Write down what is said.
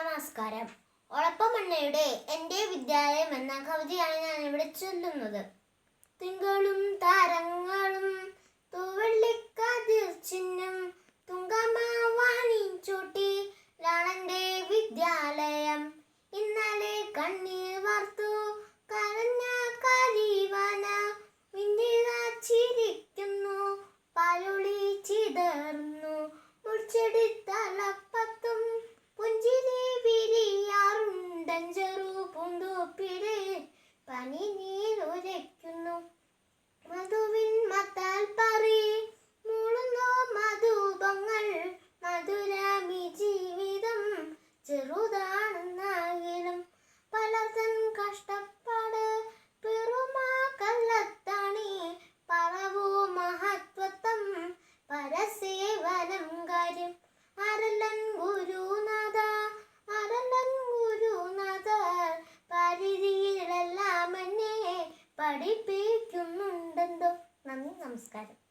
നമസ്കാരം. ഒളപ്പമണ്ണയുടെ എന്റെ വിദ്യാലയം എന്ന കവിതയാണ് ഞാൻ ഇവിടെ ചൊല്ലുന്നത്. തിങ്കളും താരങ്ങളും തൂവെള്ളിക്കാതിർ ചിഹ്നം തുങ്കമാവാണി ചൂട്ടി ലാണന്റെ വിദ്യാലയം. ഇന്നലെ കണ്ണീർ വാർത്തു കരഞ്ഞ കലിവന മിന്നിത ചിരിക്കുന്നു പാലുളി ചിതർന്നു മുൾച്ചെടി Mini പഠിപ്പിക്കുന്നുണ്ടെന്തോ നന്ദി നമസ്കാരം.